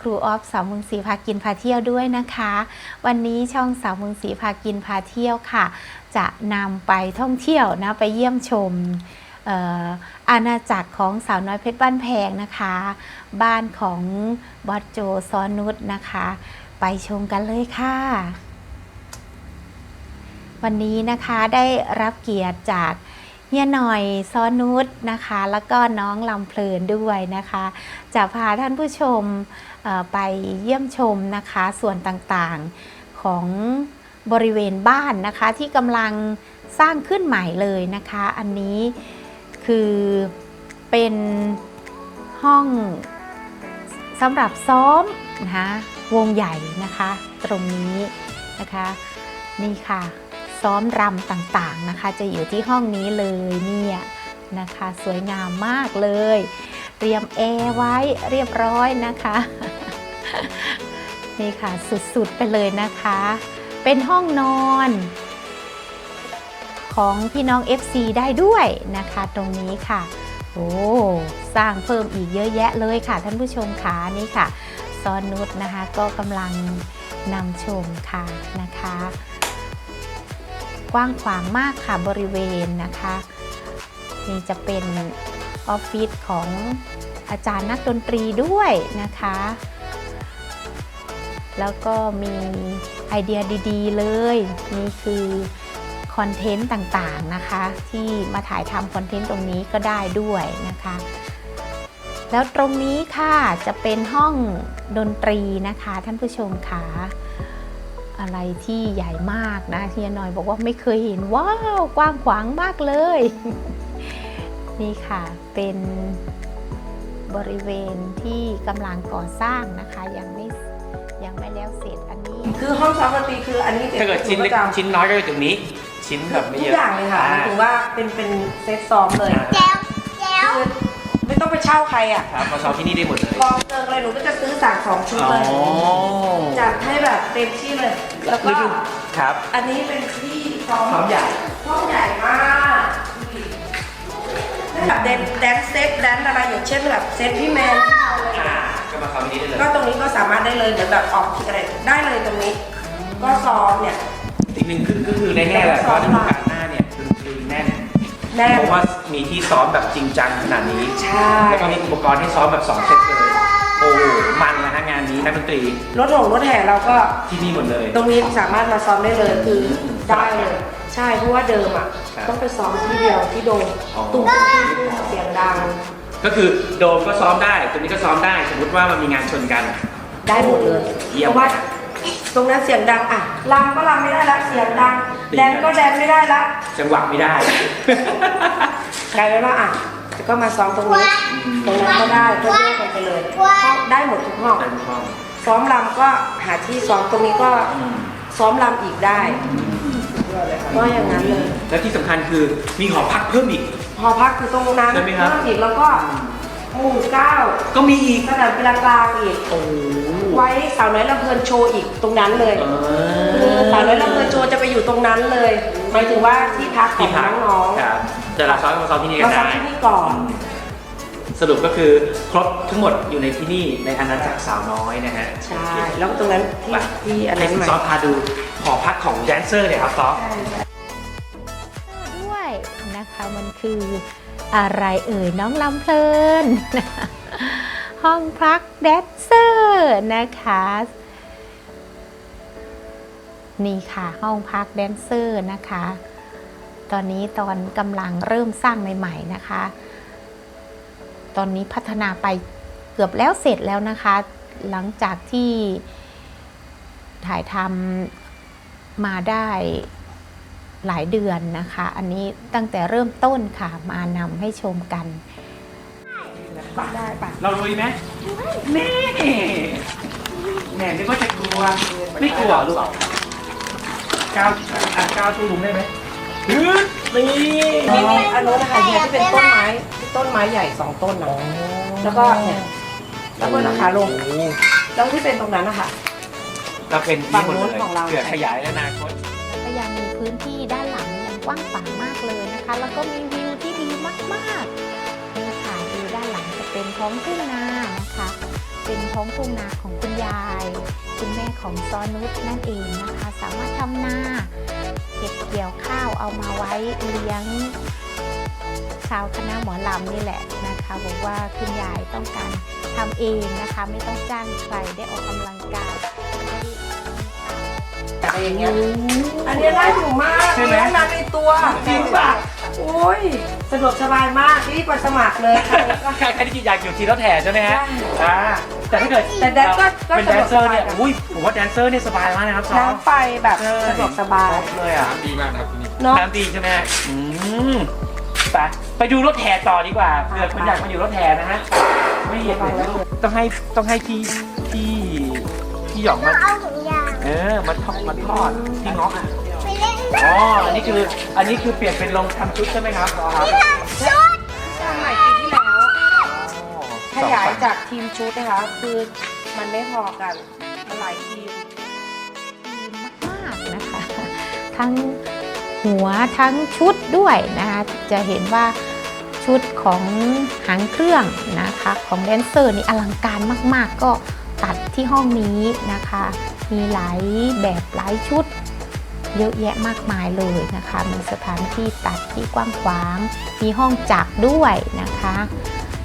ครูออฟสาวเมืองศรีพากินพาเที่ยวด้วยนะคะ วันนี้ช่องสาวเมืองศรีพากินพาเที่ยวค่ะ จะนำไปท่องเที่ยวนะไปเยี่ยมชมอาณาจักรของสาวน้อยเพชรบ้านแพงนะคะ บ้านของบอสโจซอนุชนะคะ ไปชมกันเลยค่ะ วันนี้นะคะได้รับเกียรติจากเฮียหน่อยซอนุชนะคะ แล้วก็น้องลำเพลินด้วยนะคะ จะพาท่านผู้ชม ไปเยี่ยมชมนะคะส่วนต่างๆของบริเวณบ้านนะคะ ที่กำลังสร้างขึ้นใหม่เลยนะคะ อันนี้คือเป็นห้องสำหรับซ้อมนะคะวงใหญ่นะคะ ตรงนี้นะคะ นี่ค่ะ ซ้อมรำต่างๆนะคะ จะอยู่ที่ห้องนี้เลยเนี่ยนะคะ สวยงามมากเลย เตรียมแอร์ไว้เรียบร้อยนะคะ นี่ค่ะสุดๆไปเลยนะคะ เป็นห้องนอน ของพี่น้อง FC ได้ด้วยนะคะตรงนี้ค่ะ โอ้สร้างเพิ่มอีกเยอะแยะเลยค่ะ ท่านผู้ชมค่ะนี่ค่ะซอนนุชนะคะ ก็กำลังนำชมค่ะนะคะ กว้างขวางมากค่ะบริเวณนะคะ นี่จะเป็น ออฟฟิศของอาจารย์นักดนตรีด้วยนะคะ แล้วก็มีไอเดียดีๆ เลยนี่คือคอนเทนต์ต่างๆนะคะ ที่มาถ่ายทำคอนเทนต์ตรงนี้ก็ได้ด้วยนะคะ แล้วตรงนี้ค่ะจะเป็นห้องดนตรีนะคะ ท่านผู้ชมค่ะอะไรที่ใหญ่มากนะเฮียหน่อยบอกว่าไม่เคยเห็นว้าว กว้างขวางมากเลย นี่ค่ะเป็นบริเวณที่กำลังก่อสร้างนะคะยังไม่ยังไม่แล้วเสร็จอันนี้คือห้องซ้อมดนตรีคืออันนี้ถ้าเกิดชิ้นเล็กประจำชิ้นน้อยก็อยู่ตรงนี้ ชิ้นแบบไม่ทุเยกอะอย่างเลยค่ะหมายถึงว่าเป็นเป็นเซตซ้อมเลยอ่าคือไม่ต้องไปเช่าใครอะครับมาซ้อมที่นี่ได้หมดเลยกองเติงอะไรหนูก็จะซื้อสั่งสองชุดอ๋อเลยจัดให้แบบเต็มที่เลย แล้วก็ฤดูครับ อันนี้เป็นที่ซ้อมซ้อมใหญ่ห้องใหญ่มาก แบบเดนแดนเซตแดนอะไรอย่างเช่นแบบเซตพี่แมนพี่เราอะไรอย่างอ่าเงี้ยก็มาซ้อมที่นี่ได้เลยก็ตรงนี้ก็สามารถได้เลยเหมือนแบบออกทีอะไรได้เลยตรงนี้ ก็ซ้อมเนี่ย อีกหนึ่งคือก็คือในแง่แบบว่าฤดูกาลหน้าเนี่ยดนตรีแน่นแน่น เพราะว่ามีที่ซ้อมแบบจริงจังขนาดนี้ใช่ แล้วก็มีอุปกรณ์ให้ซ้อมแบบสองเซตเลย โอ้โหมันนะฮะงานนี้นักดนตรีรถหงรถแห่เราก็ที่นี่หมดเลย ตรงนี้สามารถมาซ้อมได้เลยคือ ได้เลยใช่เพราะว่าเดิมอะครับ ต้องไปซ้อมที่เดียวที่โดมอ๋อตุ้มตุ้มเสียงดัง ก็คือโดมก็ซ้อมได้ตรงนี้ก็ซ้อมได้ สมมติว่ามันมีงานชนกัน ได้หมดเลยเยี่ยมเพราะว่าตรงนั้นเสียงดังอะลำก็ลำไม่ได้ละเสียงดังดี แดนก็แดนไม่ได้ละจังหวะไม่ได้ กลายเป็นว่าอะก็มาซ้อมตรงนี้ตรงนั้นก็ได้ก็แยกกันไปเลยห้องได้หมดทุกห้องได้ทุกห้องซ้อมลำก็หาที่ซ้อมตรงนี้ก็อืมซ้อมลำอีกได้ ก็อย่างนั้นเลย และที่สำคัญคือมีหอพักเพิ่มอีกพอพักคือตรงนั้นใช่ไหมครับ เพิ่มอีกแล้วก็หมู่เก้าก็มีอีก สนามกีฬากลางอีก โอ้โหไว้สาวน้อยลำเพลินโชว์อีกตรงนั้นเลยเอคือสาวน้อยลำเพลินโชว์จะไปอยู่ตรงนั้นเลยหมายถึงว่าที่พักขอที่งพักน้องครับแต่ละซ้อมมาซ้อมที่นี่ๆกัมานซ้อมได้ ที่นี่ก่อน สรุปก็คือครบทั้งหมดอยู่ในที่นี่ในอาณาจักรสาวน้อยนะฮะใช่แล้วตรงนั้นที่ไปที่อันให้นั้นคุณใหม่ซอฟพาดูหอพักของแดนเซอร์เนี่ยครับซอฟด้วยนะคะมันคืออะไรเอ่ยน้องลำเพลิน ห้องพักแดนเซอร์นะคะนี่ค่ะห้องพักแดนเซอร์นะคะ ตอนนี้ตอนกำลังเริ่มสร้างใหม่ ๆ นะคะ ตอนนี้พัฒนาไปเกือบแล้วเสร็จแล้วนะคะ หลังจากที่ถ่ายทำมาได้หลายเดือนนะคะ อันนี้ตั้งแต่เริ่มต้นค่ะมานำให้ชมกัน ได้ปะเราลุยไหมนี่แหมนึกว่าจะกลัว ไม่กลัวลูกก้าวอะก้าวตู้ลุงได้ไหมฮึด นี่มีมีอันนู้นนะคะเนี่ยที่เป็นต้นไม้ที่ต้นไม้ใหญ่สองต้นนะแล้วก็เนี่ยแล้วก็ราคาลงโอ้โหแล้วที่เป็นตรงนั้นนะคะก็เป็นที่หมดเลยฝั่งนู้นของเราเผื่อขยายอนาคตก็ยังมีพื้นที่ด้านหลังยังกว้างขวางมากเลยนะคะ แล้วก็มีวิวที่ดีมากๆนี่ค่ะวิวด้านหลังจะเป็นท้องทุ่งนานะคะ เป็นท้องทุ่งนาของคุณยาย คุณแม่ของซอนุชนั่นเองนะคะ สามารถทำนา เก็บเกี่ยวข้าวเอามาไว้เลี้ยงชาวคณะหมอลำนี่แหละนะคะบอกว่าคุณยายต้องการทำเองนะคะ ไม่ต้องจ้างใครได้ออกกำลังกายได้อะไรอย่างเงี้ยอันนี้ได้ถูกมากใช่ไหมมีห้องน้ำในตัวจริงป่ะโอ้ยสะดวกสบายมากรีบมาสมัครเลยค่ะแล้วก็ใครใครที่อยากอยู่ทีรถแห่ใช่ไหมฮะอ่า แต่ถ้าเกิดแต่แดนก็ก็เป็นแดนเซอร์เนี่ยสะดวกสบาย อุ้ยผมว่าแดนเซอร์เนี่ยสบายมากนะครับซ้อมน้ำไฟแบบสะดวกสบายเลยอะ ดีมากนะครับที่นี่ เนาะ น้ำดีใช่ไหมอืมไปไปดูรถแห่ต่อดีกว่าเผื่อคุณอยากมาอยู่รถแห่นะฮะ ไม่เห็นเลยลูกต้องให้ต้องให้พี่พี่พี่หยองมา เอาถุงยางเออมาทอดมาทอดพี่เงาะอะไปเล่นอ๋อ อันนี้คือ อันนี้คือเปลี่ยนเป็นลงทำชุดใช่ไหมครับครับชุดท ขยายจากทีมชุดนะคะ คือมันไม่พอกันมันหลายทีมดีมากๆนะคะ ทั้งหัวทั้งชุดด้วยนะคะจะเห็นว่าชุดของหางเครื่องนะคะของแดนเซอร์นี่อลังการมาก ๆ ก็ตัดที่ห้องนี้นะคะ มีหลายแบบหลายชุดเยอะแยะมากมายเลยนะคะมีสถานที่ตัดที่กว้างขวาง มีห้องจักด้วยนะคะ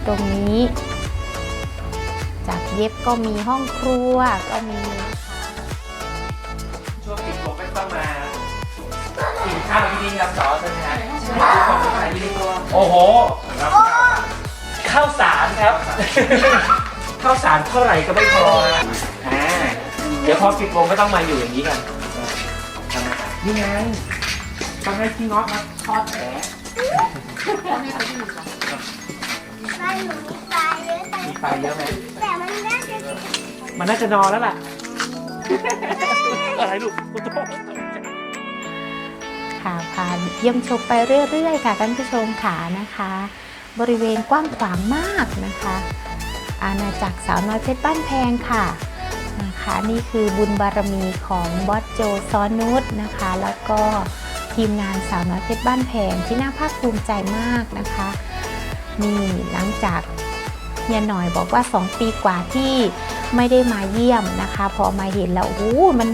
ตรงนี้ เย็บก็มีห้องครัวก็มีช่วงปิดผมก็ต้องมากินข้าวที่นี่ครับสอใช่ไหมฮะโอ้โหข้าวสารครับข้าวสารเท่าไหร่ก็ไม่พอนะอ่าเดี๋ยวพอปิดวงก็ต้องมาอยู่อย่างนี้กันนี่ไงต้องให้พี่เงาะมาทอดแหนหนูมีปลาเยอะแต่มีไฟเยอะไหม มันน่าจะนอนแล้วล่ะ อะไรลูกโอ้โหค่ะพาเยี่ยมชมไปเรื่อยๆ ค่ะท่านผู้ชมค่ะนะคะ บริเวณกว้างขวางมากนะคะ อาณาจักรสาวน้อยเพชรบ้านแพงค่ะนะคะนี่คือบุญบารมีของบอสโจซอนุชนะคะ แล้วก็ทีมงานสาวน้อยเพชรบ้านแพงที่น่าภาคภูมิใจมากนะคะนี่หลังจากเฮียหน่อยบอกว่า 2 ปีกว่าที่ ไม่ได้มาเยี่ยมนะคะ พอมาเห็นแล้วโอ้มัน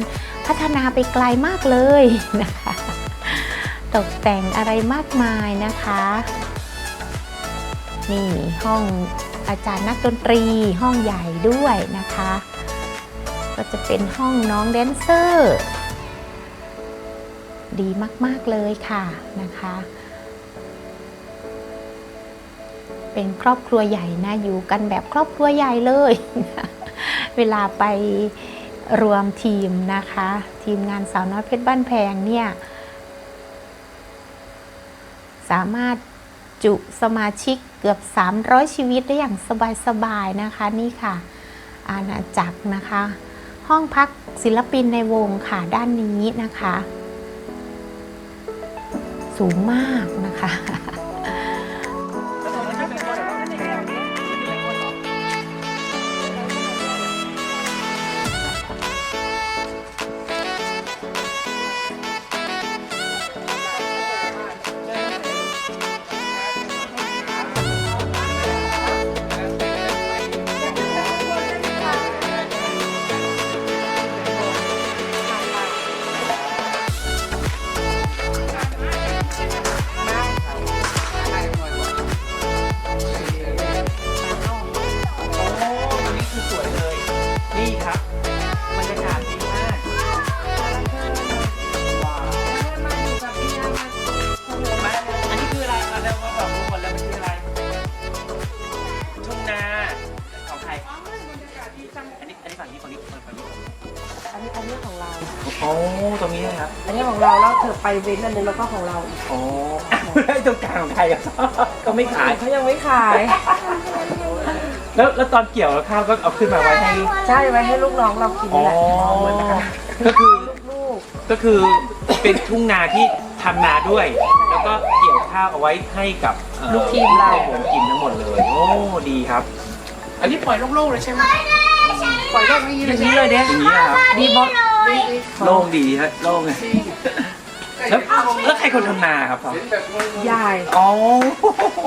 พัฒนาไปไกลมากเลยนะคะ ตกแต่งอะไรมากมายนะคะ นี่ห้องอาจารย์นักดนตรีห้องใหญ่ด้วยนะคะ ก็จะเป็นห้องน้องแดนเซอร์ ดีมาก ๆ เลยค่ะนะคะ เป็นครอบครัวใหญ่นะอยู่กันแบบครอบครัวใหญ่เลย เวลาไปรวมทีมนะคะ ทีมงานสาวน้อยเพชรบ้านแพงเนี่ย สามารถจุสมาชิกเกือบ 300 ชีวิตได้อย่างสบายๆนะคะนี่ค่ะ อาณาจักรนะคะ ห้องพักศิลปินในวงค่ะด้านนี้นะคะ สูงมากนะคะ เราแล้วเธอไปเว้นอันนึงแล้วก็ของเราอีกโอ้ไอ้ตรงกลางของใครอะก็ไม่ขาย เขายังไม่ขาย แล้วแล้วตอนเกี่ยวแล้วข้าวก็เอาขึ้นมาไว้ให้ ใช่ไว้ให้ลูกน้องเรากินอ๋อ แหละเหมือนนะคะก็คือ ลูกก็คือเป็นทุ่งนาที่ทำนาด้วย แล้วก็เกี่ยวข้าวเอาไว้ให้กับเอ่อลูกทีมเราผมกินทั้งหมดเลย โอ้ ดีครับ อันนี้ปล่อยโล่งๆเลยใช่ไหมปล่อยโลกนี้อย่างนี้เลยเด้อย่างนี้นะครับ ดีบอส โล่งดีฮะ โล่งไง แล้วแล้วใครคนทำนาครับพ่อยาย อ๋อ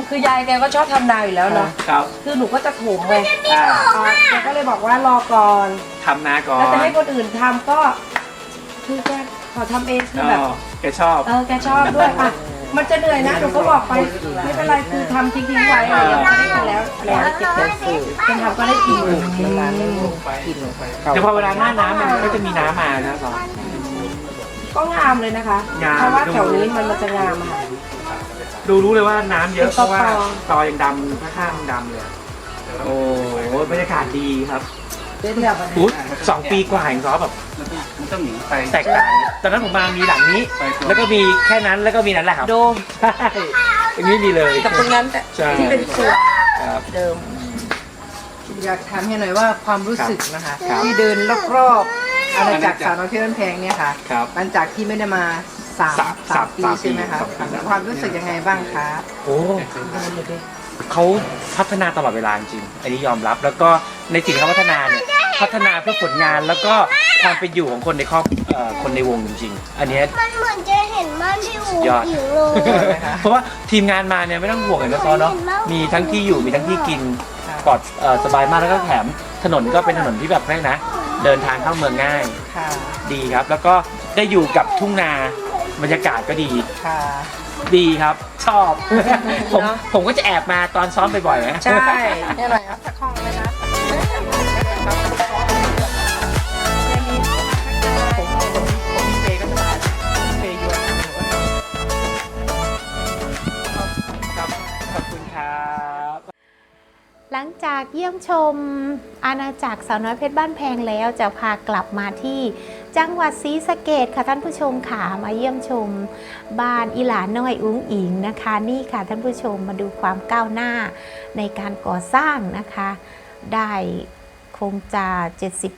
คือยายแกก็ชอบทำนาอยู่แล้วเนาะครับคือหนูก็จะถมไงอ่าอ่าแกก็เลยบอกว่ารอก่อนทำนาก่อแล้วจะนให้คนอื่นทำก็ คือแกขอทำเองคืออ๋แบบอแกชอบ เออแกชอบด้วยอะมันจะเหนื่อยนะหนูก็บอกไปไม่เป็นไรคือทำทิ้งๆไว้อะไรอย่างเงี้ยก็ได้กินแล้วแล้วเก็บเงินซื้อคนทำก็ได้กินเดี๋ยวพอเวลาหน้าน้ำมันก็จะมีน้ำมานะซอ ก็งามเลยนะคะ งาม เพราะว่าแถวนี้มันมันจะงามอะค่ะ ดูรู้เลยว่าน้ำเยอะ เป็นเพราะว่าตอ ตอยังดำข้างๆดำเลย โอ้โหบรรยากาศดีครับเป็นแบบอุ๊ยสองปีกว่าเองซอแบบมันต้องหนีไปแตกต่างตอนนั้นผมมามีหลังนี้แล้วก็มีแค่นั้นแล้วก็มีนั้นแหละครับโดมใช่อย่างนี้มีเลย กับตรงนั้นใช่ ที่เป็นสวนครับ เดิม อยากถามเฮียหน่อยว่าความรู้สึกนะคะ ครับ ที่เดินรอบๆ อาณาจักรสาวน้อยเพชรบ้านแพงเนี่ยค่ะครับหลังจากที่ไม่ได้มาสามสามสามปีสามปีใช่ไหมคะสามปี ความรู้สึกยังไงบ้างคะโอ้เขาพัฒนาตลอดเวลาจริงๆอันนี้ยอมรับ แล้วก็ในสิ่งที่เขาพัฒนาเนี่ยพัฒนาเพื่อผลงานแล้วก็ความเป็นอยู่ของคนในครอบเอ่อคนในวงจริงๆอันเนี้ย มันเหมือนจะเห็นบ้านพี่อูยอดอิงเลย เพราะว่าทีมงานมาเนี่ยไม่ต้องห่วงเลยนะซอเนาะมีทั้งที่อยู่มีทั้งที่กิน ปลอดเอ่อสบายมากแล้วก็แถมถนนก็เป็นถนนที่แบบแรกนะ เดินทางเข้าเมืองง่ายค่ะ ดีครับ แล้วก็ได้อยู่กับทุ่งนาบรรยากาศก็ดี ค่ะ ดีครับ ชอบ ผมผมก็จะแอบมาตอนซ้อมบ่อยๆนะ ใช่เฮียหน่อยครับสักห้อ หลังจากเยี่ยมชมอาณาจักรสาวน้อยเพชรบ้านแพงแล้วจะพากลับมาที่จังหวัดศรีสะเกดค่ะท่านผู้ชมค่ะมาเยี่ยมชม บ้านอีหลานน้อยอุ้งอิงนะคะ นี่ค่ะท่านผู้ชมมาดูความก้าวหน้าในการก่อสร้างนะคะ ได้คงจะ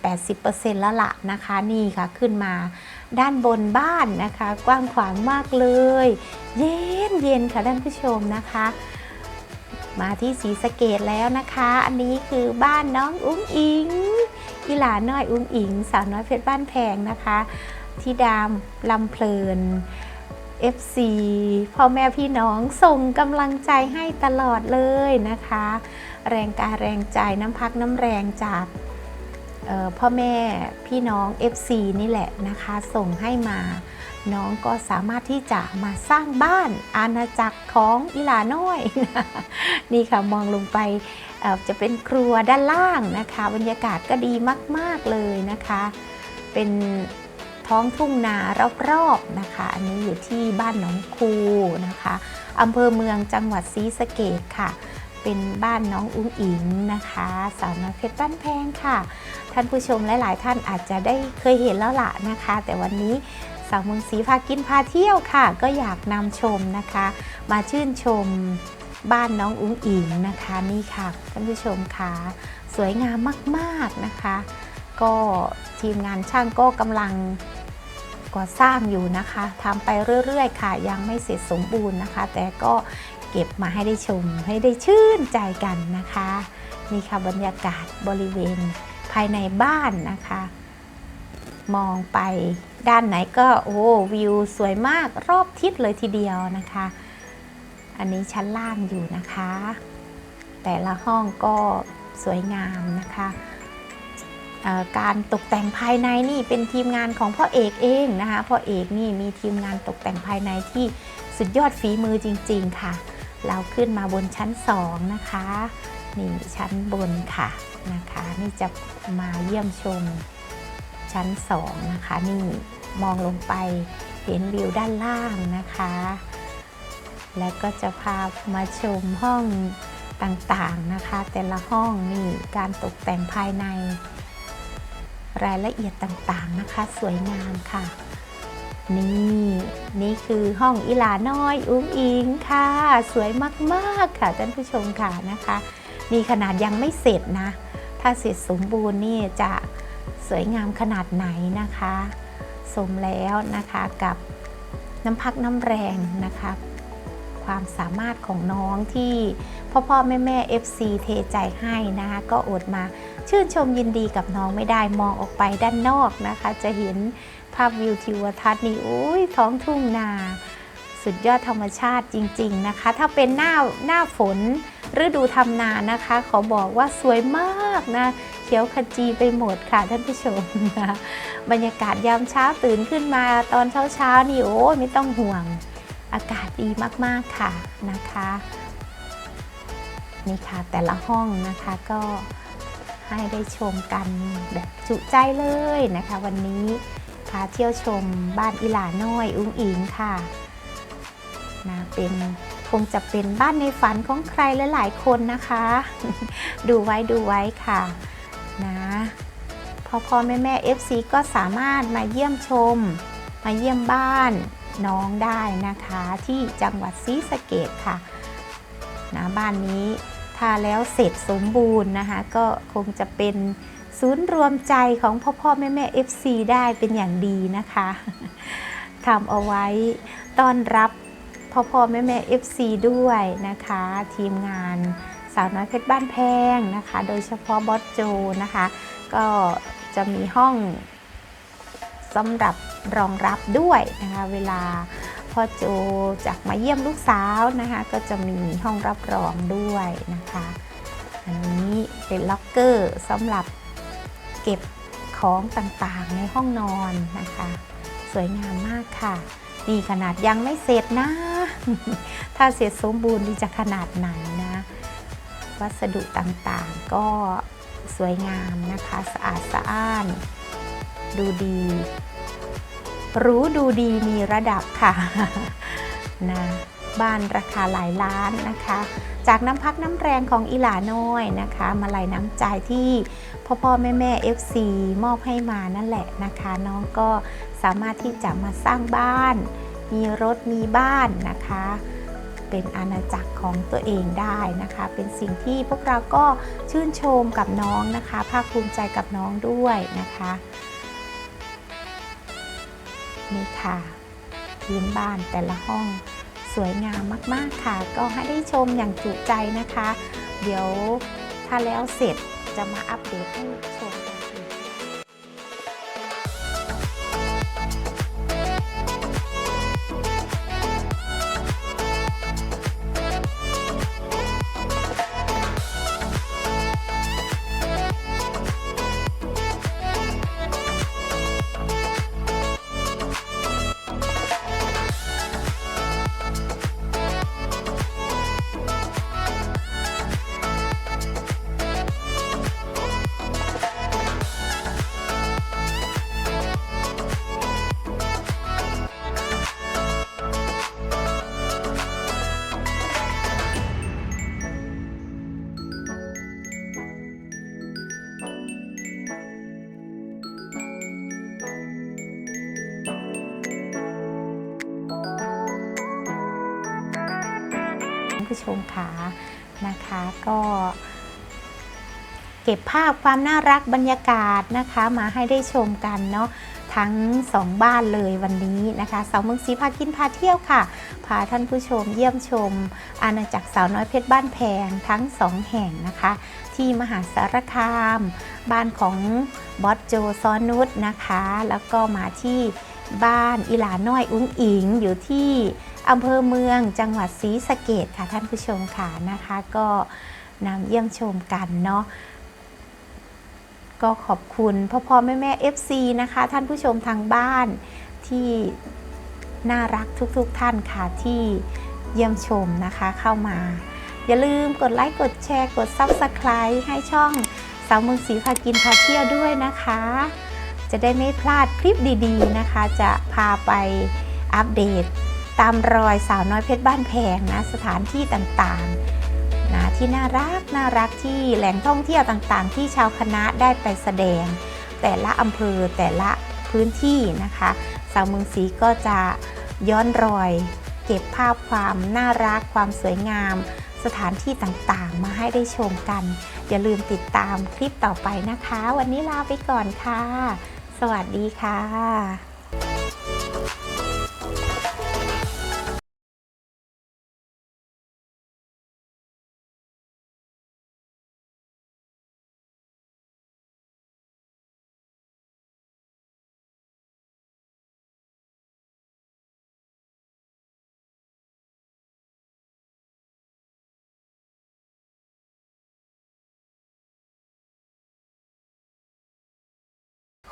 70-80%แล้วละนะคะนี่ค่ะขึ้นมาด้านบนบ้านนะคะ กว้างขวางมากเลย เย็นเย็นค่ะท่านผู้ชมนะคะ มาที่ศรีสะเกดแล้วนะคะ อันนี้คือบ้านน้องอุ้งอิงอีหลาน้อยอุ้งอิง สาวน้อยเพชรบ้านแพงนะคะที่ดามลำเพลิน FC พ่อแม่พี่น้องส่งกำลังใจให้ตลอดเลยนะคะ แรงกายแรงใจน้ำพักน้ำแรงจากพ่อแม่พี่น้อง FC นี่แหละนะคะ ส่งให้มา น้องก็สามารถที่จะมาสร้างบ้านอาณาจักรของอีลาน้อยนี่ค่ะมองลงไปจะเป็นครัวด้านล่างนะคะ บรรยากาศก็ดีมาก ๆ เลยนะคะ เป็นท้องทุ่งนารอบๆนะคะ อันนี้อยู่ที่บ้านหนองคูนะคะอำเภอเมืองจังหวัดศรีสะเกดค่ะ เป็นบ้านน้องอุ้งอิงนะคะสาวน้อยเพชรบ้านแพงค่ะ ท่านผู้ชมหลาย ๆ ท่านอาจจะได้เคยเห็นแล้วล่ะนะคะ แต่วันนี้ สาวเมืองศรีพากินพาเที่ยวค่ะ ก็อยากนำชมนะคะ มาชื่นชมบ้านน้องอุ้งอิงนะคะนี่ค่ะท่านผู้ชมค่ะสวยงามมากๆนะคะ ก็ทีมงานช่างก็กำลังก่อสร้างอยู่นะคะทำไปเรื่อยๆ ค่ะ ยังไม่เสร็จสมบูรณ์นะคะ แต่ก็เก็บมาให้ได้ชมให้ได้ชื่นใจกันนะคะนี่ค่ะบรรยากาศบริเวณภายในบ้านนะคะ มองไป ด้านไหนก็โอ้วิวสวยมากรอบทิศเลยทีเดียวนะคะ อันนี้ชั้นล่างอยู่นะคะ แต่ละห้องก็สวยงามนะคะการตกแต่งภายในนี่เป็นทีมงานของพ่อเอกเองนะคะพ่อเอกนี่มีทีมงานตกแต่งภายในที่สุดยอดฝีมือจริง ๆ ค่ะ เราขึ้นมาบนชั้นสองนะคะ นี่ชั้นบนค่ะนะคะ นี่จะมาเยี่ยมชม ชั้นสองนะคะ นี่มองลงไปเห็นวิวด้านล่างนะคะ และก็จะพามาชมห้องต่างๆนะคะ แต่ละห้องนี่การตกแต่งภายใน รายละเอียดต่างๆนะคะ สวยงามค่ะ นี่นี่คือห้องอิหลาน้อย อุ้งอิงค่ะ สวยมากๆค่ะท่านผู้ชมค่ะนะคะ นี่ขนาดยังไม่เสร็จนะ ถ้าเสร็จสมบูรณ์นี่จะ สวยงามขนาดไหนนะคะ สมแล้วนะคะกับน้ำพักน้ำแรงนะคะความสามารถของน้องที่พ่อพ่อแม่แม่ FC เทใจให้นะคะก็อดมาชื่นชมยินดีกับน้องไม่ได้มองออกไปด้านนอกนะคะ จะเห็นภาพวิวทิวทัศน์นี่โอ้ยท้องทุ่งนา สุดยอดธรรมชาติจริง ๆนะคะ ถ้าเป็นหน้าหน้าฝนฤดูทำนานะคะ ขอบอกว่าสวยมากนะ เขียวขจีไปหมดค่ะท่านผู้ชมนะบรรยากาศยามเช้าตื่นขึ้นมาตอนเช้าๆนี่โอ้ไม่ต้องห่วง อากาศดีมากๆค่ะนะคะนี่ค่ะแต่ละห้องนะคะก็ให้ได้ชมกันแบบจุใจเลยนะคะ วันนี้พาเที่ยวชมบ้านอิหลาน้อยอุ้งอิงค่ะนะเป็นคงจะเป็นบ้านในฝันของใครหลายๆคนนะคะ ดูไว้ดูไว้ค่ะ พ่อพ่อแม่แม่ FC ก็สามารถมาเยี่ยมชม มาเยี่ยมบ้านน้องได้นะคะ ที่จังหวัดศรีสะเกดค่ะนะบ้านนี้ถ้าแล้วเสร็จสมบูรณ์นะคะ ก็คงจะเป็นศูนย์รวมใจของพ่อพ่อแม่แม่ FC ได้เป็นอย่างดีนะคะทำเอาไว้ต้อนรับพ่อพ่อแม่แม่ FC ด้วยนะคะ ทีมงานสาวน้อยเพชรบ้านแพงนะคะ โดยเฉพาะบอสโจนะคะ ก็ จะมีห้องสำหรับรองรับด้วยนะคะ เวลาพ่อโจจากมาเยี่ยมลูกสาวนะคะ ก็จะมีห้องรับรองด้วยนะคะ อันนี้เป็นล็อกเกอร์สำหรับเก็บของต่างๆในห้องนอนนะคะ สวยงามมากค่ะ นี่ขนาดยังไม่เสร็จนะ ถ้าเสร็จสมบูรณ์ดีจะขนาดไหนนะ วัสดุต่างๆก็ สวยงามนะคะ สะอาดสะอ้าน ดูดี รู้ดูดีมีระดับค่ะนะบ้านราคาหลายล้านนะคะ จากน้ำพักน้ำแรงของอิหลาน้อยนะคะ มาลัยน้ำใจที่พ่อพ่อแม่แม่ FC มอบให้มานั่นแหละนะคะ น้องก็สามารถที่จะมาสร้างบ้าน มีรถมีบ้านนะคะ เป็นอาณาจักรของตัวเองได้นะคะ เป็นสิ่งที่พวกเราก็ชื่นชมกับน้องนะคะ ภาคภูมิใจกับน้องด้วยนะคะนี่ค่ะพื้นบ้านแต่ละห้องสวยงามมากๆค่ะ ก็ให้ได้ชมอย่างจุใจนะคะ เดี๋ยวถ้าแล้วเสร็จจะมาอัปเดตให้ ผู้ชมขานะคะ ก็เก็บภาพความน่ารักบรรยากาศนะคะมาให้ได้ชมกันเนาะทั้งสองบ้านเลยวันนี้นะคะสาวเมืองศรีพากินพาเที่ยวค่ะ พาท่านผู้ชมเยี่ยมชม อาณาจักรสาวน้อยเพชรบ้านแพงทั้งสองแห่งนะคะ ที่มหาสารคาม บ้านของบอสโจซอนุชนะคะ แล้วก็มาที่บ้านอิหลาน้อยอุ้งอิงอยู่ที่ อำเภอเมืองจังหวัดศรีสะเกดค่ะท่านผู้ชมค่ะนะคะ ก็นำเยี่ยมชมกันเนาะก็ขอบคุณพ่อพ่อแม่แม่ FC นะคะ ท่านผู้ชมทางบ้านที่น่ารักทุกๆทท่านค่ะที่เยี่ยมชมนะคะเข้ามา อย่าลืมกดไลค์กดแชร์กด Subscribe ให้ช่องสาวเมืองศรีพากินพาเที่ยวด้วยนะคะ จะได้ไม่พลาดคลิปดีๆนะคะ จะพาไปอัปเดต ตามรอยสาวน้อยเพชรบ้านแพงนะสถานที่ต่างๆนะที่น่ารักน่ารักที่แหล่งท่องเที่ยวต่างๆ ที่ชาวคณะได้ไปแสดง แต่ละอำเภอแต่ละพื้นที่นะคะ สาวเมืองศรีก็จะย้อนรอย เก็บภาพความน่ารักความสวยงาม สถานที่ต่างๆ มาให้ได้ชมกัน อย่าลืมติดตามคลิปต่อไปนะคะ วันนี้ลาไปก่อนค่ะ สวัสดีค่ะ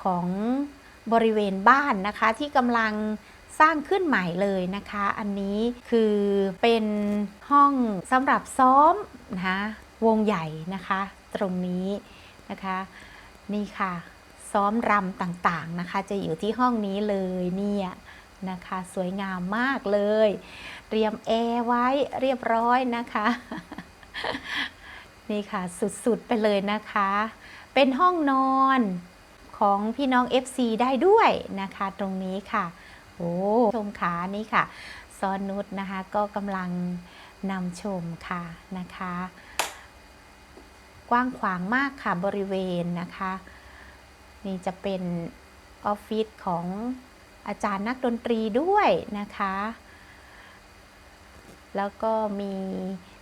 ของบริเวณบ้านนะคะที่กำลังสร้างขึ้นใหม่เลยนะคะ อันนี้คือเป็นห้องสำหรับซ้อมนะคะวงใหญ่นะคะ ตรงนี้นะคะ นี่ค่ะ ซ้อมรำต่างๆนะคะ จะอยู่ที่ห้องนี้เลยเนี่ยนะคะ สวยงามมากเลย เตรียมแอร์ไว้เรียบร้อยนะคะ นี่ค่ะสุดๆไปเลยนะคะ เป็นห้องนอน ของพี่น้อง FC ได้ด้วยนะคะตรงนี้ค่ะ โอ้ชมขานี่ค่ะ ซอนนุชนะคะก็กำลังนำชมค่ะนะคะ กว้างขวางมากค่ะบริเวณนะคะ นี่จะเป็นออฟฟิศของอาจารย์นักดนตรีด้วยนะคะ แล้วก็มี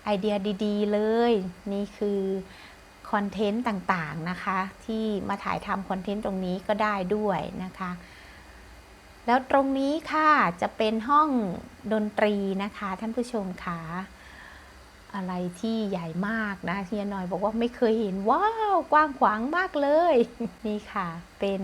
ไอเดียดี ๆ เลย นี่คือ คอนเทนต์ต่างๆนะคะ ที่มาถ่ายทำคอนเทนต์ตรงนี้ก็ได้ด้วยนะคะ แล้วตรงนี้ค่ะ จะเป็นห้องดนตรีนะคะ ท่านผู้ชมค่ะอะไรที่ใหญ่มากนะเฮียหน่อยบอกว่าไม่เคยเห็นว้าว กว้างขวางมากเลย นี่ค่ะเป็น